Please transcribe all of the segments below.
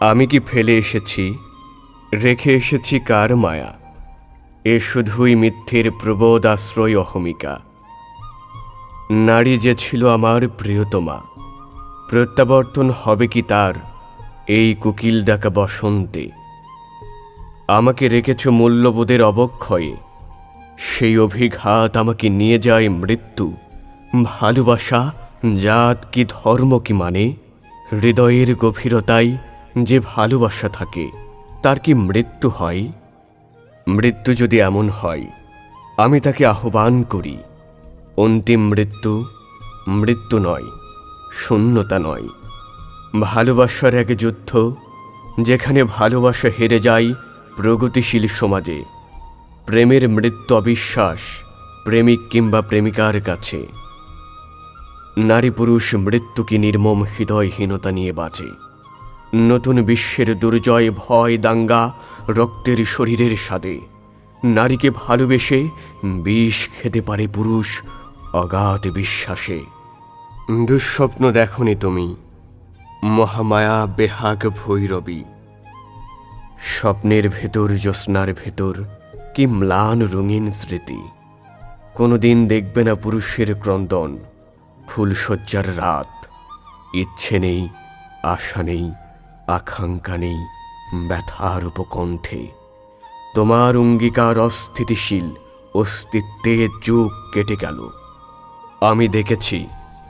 আমি কি ফেলে এসেছি? রেখে এসেছি কার মায়া? এ শুধুই মিথ্যের প্রবোধ আশ্রয় অহমিকা। নারী যে ছিল আমার প্রিয়তমা, প্রত্যাবর্তন হবে কি তার এই কুকিল ডাকা বসন্তে? আমাকে রেখেছ মূল্যবোধের অবক্ষয়ে, সেই অভিঘাত আমাকে নিয়ে যায় মৃত্যু। ভালোবাসা, জাত কি ধর্ম কি মানে? হৃদয়ের গভীরতায় যে ভালোবাসা থাকে, তার কি মৃত্যু হয়? মৃত্যু যদি এমন হয়, আমি তাকে আহ্বান করি, অন্তিম মৃত্যু মৃত্যু নয়, শূন্যতা নয়। ভালোবাসার এক যুদ্ধ, যেখানে ভালোবাসা হেরে যায় প্রগতিশীল সমাজে। প্রেমের মৃত্যু অবিশ্বাস, প্রেমিক কিংবা প্রেমিকার কাছে। নারী পুরুষ মৃত্যু কি নির্মম হৃদয়হীনতা নিয়ে বাঁচে? নতুন বিশ্বের দুর্জয় ভয় দাঙ্গা রক্তের শরীরের স্বাদে। নারীকে ভালোবেসে বিষ খেতে পারে পুরুষ অগাধ বিশ্বাসে। দুঃস্বপ্ন দেখনি তুমি, মহামায়া বেহাগ ভৈরবী। স্বপ্নের ভেতর, জ্যোৎস্নার ভেতর, কি ম্লান রঙিন স্মৃতি। কোনোদিন দেখবে না পুরুষের ক্রন্দন, ফুলশয্যার রাত। ইচ্ছে নেই, আশা নেই আকাঙ্ক্ষা নেই ব্যথার উপকণ্ঠে। তোমার অঙ্গীকার অস্থিতিশীল অস্তিত্বের যুগ কেটে গেল। আমি দেখেছি,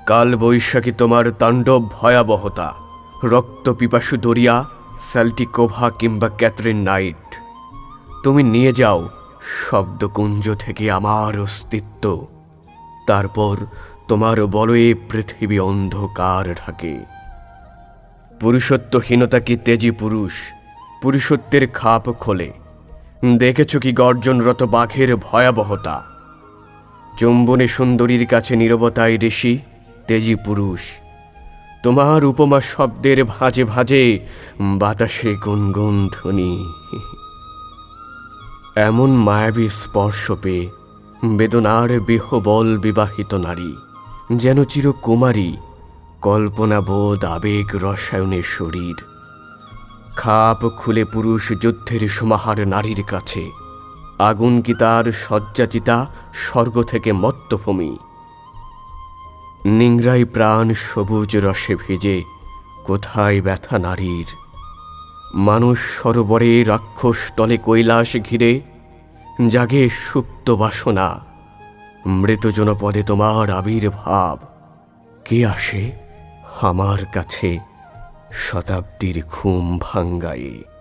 কাল বৈশাখী তোমার তাণ্ডব ভয়াবহতা, রক্ত পিপাসু দরিয়া, স্যাল্টিকোভা কিংবা ক্যাথরিন নাইট। তুমি নিয়ে যাও, শব্দকুঞ্জ থেকে আমার অস্তিত্ব। তারপর তোমার বলয়ে পৃথিবী অন্ধকার ঢাকে। পুরুষত্বহীনতা কি তেজি পুরুষ? পুরুষত্বের খাপ খোলে। দেখেছ কি গর্জনরত বাঘের ভয়াবহতা? চুম্বনে সুন্দরীর কাছে নীরবতায় ঋষি, তেজি পুরুষ। তোমার উপমা শব্দের ভাজে ভাজে বাতাসে গুনগুন ধ্বনি। এমন মায়াবী স্পর্শ পেয়ে বেদনার বিহবল বিবাহিত নারী, যেন চিরকুমারী কল্পনাবোধ আবেগ রসায়নের শরীর। খাপ খুলে পুরুষ যুদ্ধের সমাহার নারীর কাছে। আগুন কি তার শয্যাচিতা স্বর্গ থেকে মত্তভূমি? নিংরাই প্রাণ সবুজ রসে ভেজে, কোথায় ব্যথা নারীর? মানুষ সরোবরে রাক্ষস তলে কৈলাস ঘিরে, জাগে সুপ্ত বাসনা। মৃত জনপদে তোমার আবির্ভাব। কে আসে? আমার কাছে শতাব্দীর ঘুম ভাঙ্গায়ে।